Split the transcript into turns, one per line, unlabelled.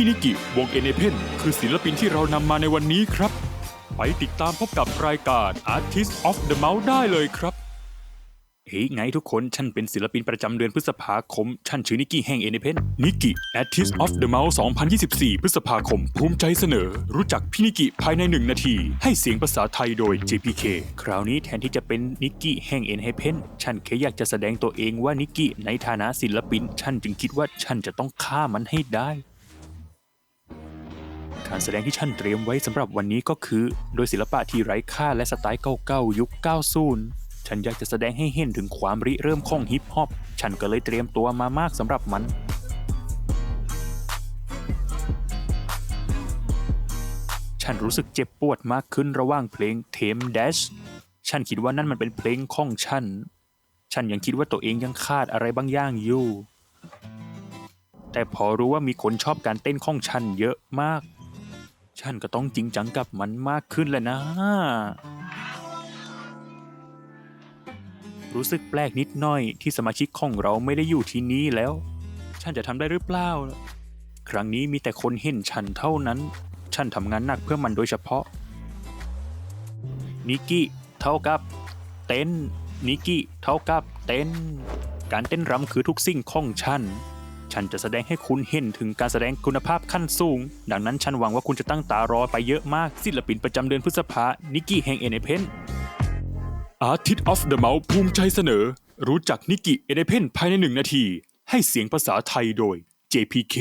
พี่นิกิวงเอเนเพนคือศิลปินที่เรานำมาในวันนี้ครับ ไปติดตามพบกับรายการ Artist of the Mouse ได้เลยครับ เฮ้ยไงทุกคนฉันเป็นศิลปินประจำเดือนพฤษภาคม ฉันชื่อนิกกี้แห่งเอเนเพนนิกกี้ Artist of the Mouse 2024 พฤษภาคม ภูมิใจเสนอ รู้จักพี่นิกกี้ภายในหนึ่งนาที ให้เสียงภาษาไทยโดย JPK คราวนี้แทนที่จะเป็นนิกกี้แห่งเอเนเพนฉันแค่อยากจะแสดงตัวเองว่านิกกี้ในฐานะศิลปิน ฉันจึงคิดว่าฉันจะต้องฆ่ามันให้ได้ การแสดงที่ฉันเตรียมไว้สำหรับวันนี้ก็คือ โดยศิลปะที่ไร้ค่าและสไตล์เก่าๆยุค 90 ฉันอยากจะแสดงให้เห็นถึงความริเริ่มของฮิปฮอป ฉันก็เลยเตรียมตัวมามากสำหรับมันฉันรู้สึกเจ็บปวดมากขึ้นระหว่างเพลงเทม Dash ฉันคิดว่านั่นมันเป็นเพลงของฉัน ฉันยังคิดว่าตัวเองยังขาดอะไรบางอย่างอยู่ แต่พอรู้ว่ามีคนชอบการเต้นของฉันเยอะมาก ฉันก็ต้องจริงจังกับมันมากขึ้นแล้วนะ รู้สึกแปลกนิดหน่อยที่สมาชิกของเราไม่ได้อยู่ที่นี่แล้ว ฉันจะทำได้หรือเปล่า ครั้งนี้มีแต่คนเห็นฉันเท่านั้น ฉันทำงานหนักเพื่อมันโดยเฉพาะ นิกกี้เท่ากับ เต้นนิกกี้เท่ากับเต้น การเต้นรำคือทุกสิ่งของฉัน ฉันจะแสดงให้คุณเห็นถึงการแสดงคุณภาพขั้นสูง ดังนั้นฉันหวังว่าคุณจะตั้งตารอไปเยอะมาก ศิลปินประจำเดือนพฤษภา นิกกี้แห่งเอเนเพนอาร์ติสต์ออฟเดอะเมาส์ภูมิใจเสนอ รู้จักนิกกี้เอเนเพนภายในหนึ่งนาที ให้เสียงภาษาไทยโดย JPK